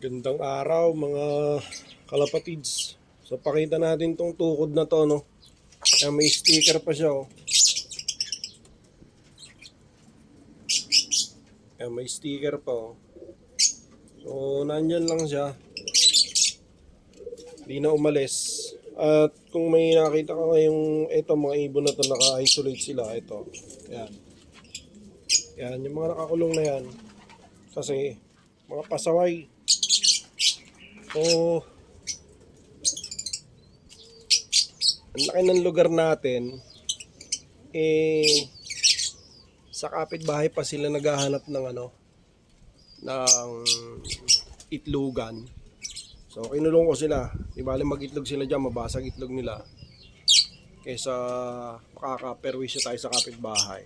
Gandang araw mga kalapatids. So pakita natin tong tukod na to no. Kaya may sticker pa siya oh. Kaya may sticker pa oh. So nandyan lang siya. Hindi na umalis. At kung may nakita ka ngayong ito mga ibon na to naka-isolate sila ito. Yan. Yan yung mga nakakulong na yan. Kasi mga pasaway. So, ang laki ng lugar natin, eh, sa kapitbahay pa sila naghahanap ng ano, ng itlogan. So, kinulong ko sila. Di bali mag-itlog sila dyan, mabasag itlog nila. Kesa makaka-perwisyo tayo sa kapitbahay.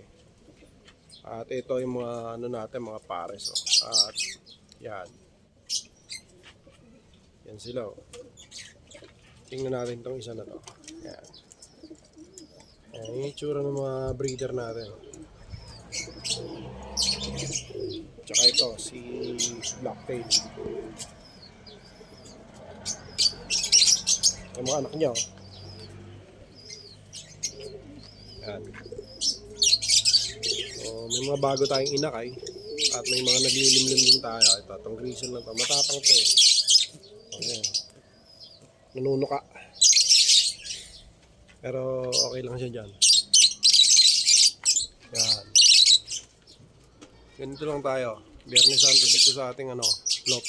At ito yung mga ano natin, mga pares. Oh. At yan. Yan sila. Oh. Tingnan natin tong isa na to. Yan. Yan yung ng mga breeder natin. Tsaka ito, si Blacktail. Yung mga anak niya. Oh. Yan. So, may mga bago tayong inakay. At may mga naglilimlim din tayo. Ito, itong grizzle na to. Matapang to eh. Ayan. Nanunuka. Pero okay lang siya dyan. Yan. Ganito lang tayo. Biyernes Santo dito sa ating ano, lot.